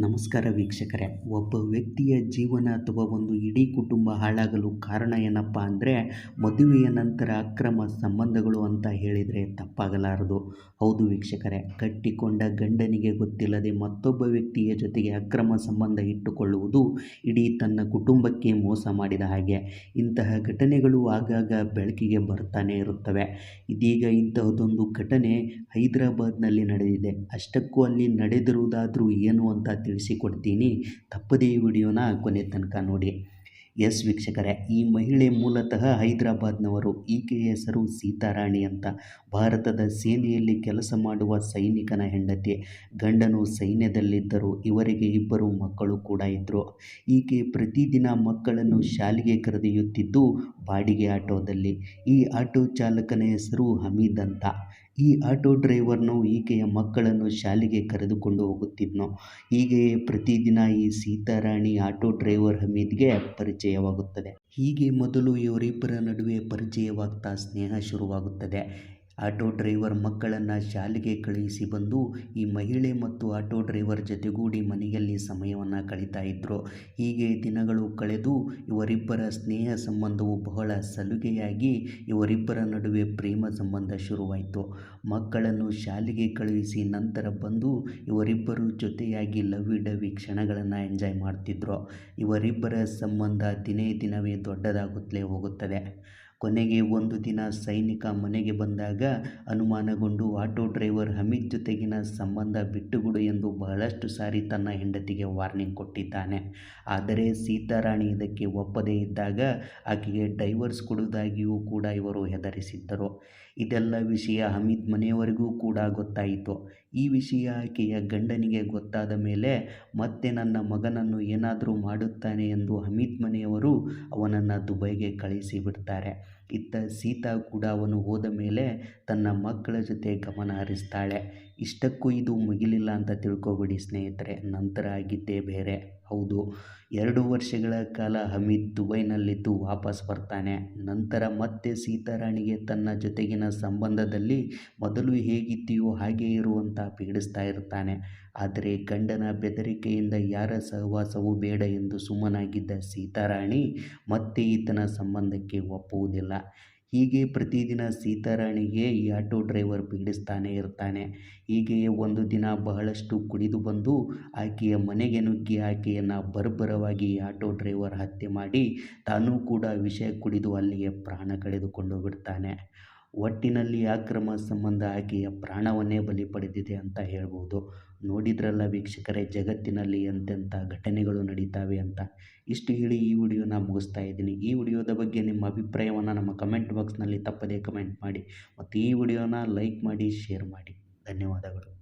ನಮಸ್ಕಾರ ವೀಕ್ಷಕರೇ. ಒಬ್ಬ ವ್ಯಕ್ತಿಯ ಜೀವನ ಅಥವಾ ಒಂದು ಇಡೀ ಕುಟುಂಬ ಹಾಳಾಗಲು ಕಾರಣ ಏನಪ್ಪ ಅಂದರೆ, ಮದುವೆಯ ನಂತರ ಅಕ್ರಮ ಸಂಬಂಧಗಳು ಅಂತ ಹೇಳಿದರೆ ತಪ್ಪಾಗಲಾರದು. ಹೌದು ವೀಕ್ಷಕರೇ, ಕಟ್ಟಿಕೊಂಡ ಗಂಡನಿಗೆ ಗೊತ್ತಿಲ್ಲದೆ ಮತ್ತೊಬ್ಬ ವ್ಯಕ್ತಿಯ ಜೊತೆಗೆ ಅಕ್ರಮ ಸಂಬಂಧ ಇಟ್ಟುಕೊಳ್ಳುವುದು ಇಡೀ ತನ್ನ ಕುಟುಂಬಕ್ಕೆ ಮೋಸ ಮಾಡಿದ ಹಾಗೆ. ಇಂತಹ ಘಟನೆಗಳು ಆಗಾಗ ಬೆಳಕಿಗೆ ಬರ್ತಾನೆ ಇರುತ್ತವೆ. ಇದೀಗ ಇಂತಹದೊಂದು ಘಟನೆ ಹೈದರಾಬಾದ್ನಲ್ಲಿ ನಡೆದಿದೆ. ಅಷ್ಟಕ್ಕೂ ಅಲ್ಲಿ ನಡೆದಿರುವುದಾದರೂ ಏನು ಅಂತ ತಿಳಿಸಿಕೊಡ್ತೀನಿ. ತಪ್ಪದೇ ವಿಡಿಯೋನ ಕೊನೆ ತನಕ ನೋಡಿ. ಎಸ್ ವೀಕ್ಷಕರೇ, ಈ ಮಹಿಳೆ ಮೂಲತಃ ಹೈದರಾಬಾದ್ನವರು. ಈಕೆಯ ಹೆಸರು ಸೀತಾರಾಣಿ ಅಂತ. ಭಾರತದ ಸೇನೆಯಲ್ಲಿ ಕೆಲಸ ಮಾಡುವ ಸೈನಿಕನ ಹೆಂಡತಿ. ಗಂಡನು ಸೈನ್ಯದಲ್ಲಿದ್ದರು ಇವರಿಗೆ ಇಬ್ಬರು ಮಕ್ಕಳು ಕೂಡ ಇದ್ದರು ಈಕೆ ಪ್ರತಿದಿನ ಮಕ್ಕಳನ್ನು ಶಾಲೆಗೆ ಕರೆದೊಯ್ಯುತ್ತಿದ್ದು, ಬಾಡಿಗೆ ಆಟೋದಲ್ಲಿ. ಈ ಆಟೋ ಚಾಲಕನ ಹೆಸರು ಹಮೀದ್ ಅಂತ. ಈ ಆಟೋ ಡ್ರೈವರ್ನು ಈಕೆಯ ಮಕ್ಕಳನ್ನು ಶಾಲೆಗೆ ಕರೆದುಕೊಂಡು ಹೋಗುತ್ತಿದ್ನು. ಹೀಗೆಯೇ ಪ್ರತಿದಿನ ಈ ಸೀತಾರಾಣಿ ಆಟೋ ಡ್ರೈವರ್ ಹಮೀದ್ಗೆ ಪರಿಚಯವಾಗುತ್ತದೆ. ಹೀಗೆ ಮೊದಲು ಇವರಿಬ್ಬರ ನಡುವೆ ಪರಿಚಯವಾಗ್ತಾ ಸ್ನೇಹ ಶುರುವಾಗುತ್ತದೆ. ಆಟೋ ಡ್ರೈವರ್ ಮಕ್ಕಳನ್ನು ಶಾಲೆಗೆ ಕಳುಹಿಸಿ ಬಂದು ಈ ಮಹಿಳೆ ಮತ್ತು ಆಟೋ ಡ್ರೈವರ್ ಜೊತೆಗೂಡಿ ಮನೆಯಲ್ಲಿ ಸಮಯವನ್ನು ಕಳೀತಾ ಇದ್ದರು ಹೀಗೆ ದಿನಗಳು ಕಳೆದು ಇವರಿಬ್ಬರ ಸ್ನೇಹ ಸಂಬಂಧವು ಬಹಳ ಸಲುಗೆಯಾಗಿ ಇವರಿಬ್ಬರ ನಡುವೆ ಪ್ರೇಮ ಸಂಬಂಧ ಶುರುವಾಯಿತು. ಮಕ್ಕಳನ್ನು ಶಾಲೆಗೆ ಕಳುಹಿಸಿ ನಂತರ ಬಂದು ಇವರಿಬ್ಬರು ಜೊತೆಯಾಗಿ ಲವ್ವಿ ಡವಿ ಕ್ಷಣಗಳನ್ನು ಎಂಜಾಯ್ ಮಾಡ್ತಿದ್ರು. ಇವರಿಬ್ಬರ ಸಂಬಂಧ ದಿನೇ ದಿನವೇ ದೊಡ್ಡದಾಗುತ್ತಲೇ ಹೋಗುತ್ತದೆ. ಕೊನೆಗೆ ಒಂದು ದಿನ ಸೈನಿಕ ಮನೆಗೆ ಬಂದಾಗ ಅನುಮಾನಗೊಂಡು ಆಟೋ ಡ್ರೈವರ್ ಹಮೀದ್ ಜೊತೆಗಿನ ಸಂಬಂಧ ಬಿಟ್ಟುಬಿಡು ಎಂದು ಬಹಳಷ್ಟು ಸಾರಿ ತನ್ನ ಹೆಂಡತಿಗೆ ವಾರ್ನಿಂಗ್ ಕೊಟ್ಟಿದ್ದಾನೆ. ಆದರೆ ಸೀತಾರಾಣಿ ಇದಕ್ಕೆ ಒಪ್ಪದೇ ಇದ್ದಾಗ ಆಕೆಗೆ ಡೈವರ್ಸ್ ಕೊಡುವುದಾಗಿಯೂ ಕೂಡ ಇವರು ಹೆದರಿಸಿದ್ದರು. ಇದೆಲ್ಲ ವಿಷಯ ಹಮೀದ್ ಮನೆಯವರಿಗೂ ಕೂಡ ಗೊತ್ತಾಯಿತು. ಈ ವಿಷಯ ಆಕೆಯ ಗಂಡನಿಗೆ ಗೊತ್ತಾದ ಮೇಲೆ ಮತ್ತೆ ನನ್ನ ಮಗನನ್ನು ಏನಾದರೂ ಮಾಡುತ್ತಾನೆ ಎಂದು ಹಮೀದ್ ಮನೆಯವರು ಅವನನ್ನು ದುಬೈಗೆ ಕಳಿಸಿ ಬಿಡ್ತಾರೆ. ಇತ್ತ ಸೀತಾ ಕೂಡ ಅವನು ಹೋದ ಮೇಲೆ ತನ್ನ ಮಕ್ಕಳ ಜೊತೆ ಗಮನ ಹರಿಸ್ತಾಳೆ. ಇಷ್ಟಕ್ಕೂ ಇದು ಮುಗಿಲಿಲ್ಲ ಅಂತ ತಿಳ್ಕೊಬಿಡಿ ಸ್ನೇಹಿತರೆ. ನಂತರ ಆಗಿದ್ದೇ ಬೇರೆ. ಹೌದು, ಎರಡು ವರ್ಷಗಳ ಕಾಲ ಹಮೀದ್ ದುಬೈನಲ್ಲಿದ್ದು ವಾಪಸ್ ಬರ್ತಾನೆ. ನಂತರ ಮತ್ತೆ ಸೀತಾರಾಣಿಗೆ ತನ್ನ ಜೊತೆಗಿನ ಸಂಬಂಧದಲ್ಲಿ ಮೊದಲು ಹೇಗಿದ್ದೀಯೋ ಹಾಗೆ ಇರುವಂತ ಪೀಡಿಸ್ತಾ ಇರ್ತಾನೆ. ಆದರೆ ಗಂಡನ ಬೆದರಿಕೆಯಿಂದ ಯಾರ ಸಹವಾಸವೂ ಬೇಡ ಎಂದು ಸುಮ್ಮನಾಗಿದ್ದ ಸೀತಾರಾಣಿ ಮತ್ತೆ ಈತನ ಸಂಬಂಧಕ್ಕೆ ಒಪ್ಪುವುದಿಲ್ಲ. ಹೀಗೆ ಪ್ರತಿದಿನ ಸೀತಾರಾಣಿಗೆ ಈ ಆಟೋ ಡ್ರೈವರ್ ಪೀಡಿಸ್ತಾನೆ ಇರ್ತಾನೆ. ಹೀಗೆಯೇ ಒಂದು ದಿನ ಬಹಳಷ್ಟು ಕುಡಿದು ಬಂದು ಆಕೆಯ ಮನೆಗೆ ನುಗ್ಗಿ ಆಕೆಯನ್ನು ಬರ್ಬರವಾಗಿ ಆಟೋ ಡ್ರೈವರ್ ಹತ್ಯೆ ಮಾಡಿ ತಾನೂ ಕೂಡ ವಿಷಯ ಕುಡಿದು ಅಲ್ಲಿಗೆ ಪ್ರಾಣ ಕಳೆದುಕೊಂಡು ಬಿಡ್ತಾನೆ. ಒಟ್ಟಿನಲ್ಲಿ ಅಕ್ರಮ ಸಂಬಂಧ ಆಕೆಯ ಪ್ರಾಣವನ್ನೇ ಬಲಿ ಪಡೆದಿದೆ ಅಂತ ಹೇಳ್ಬೋದು. ನೋಡಿದ್ರಲ್ಲ ವೀಕ್ಷಕರೇ, ಜಗತ್ತಿನಲ್ಲಿ ಎಂತೆಂಥ ಘಟನೆಗಳು ನಡೀತಾವೆ ಅಂತ. ಇಷ್ಟು ಹೇಳಿ ಈ ವಿಡಿಯೋನ ಮುಗಿಸ್ತಾ ಇದ್ದೀನಿ. ಈ ವಿಡಿಯೋದ ಬಗ್ಗೆ ನಿಮ್ಮ ಅಭಿಪ್ರಾಯವನ್ನು ನಮ್ಮ ಕಮೆಂಟ್ ಬಾಕ್ಸ್ನಲ್ಲಿ ತಪ್ಪದೇ ಕಮೆಂಟ್ ಮಾಡಿ. ಮತ್ತು ಈ ವಿಡಿಯೋನ ಲೈಕ್ ಮಾಡಿ ಶೇರ್ ಮಾಡಿ. ಧನ್ಯವಾದಗಳು.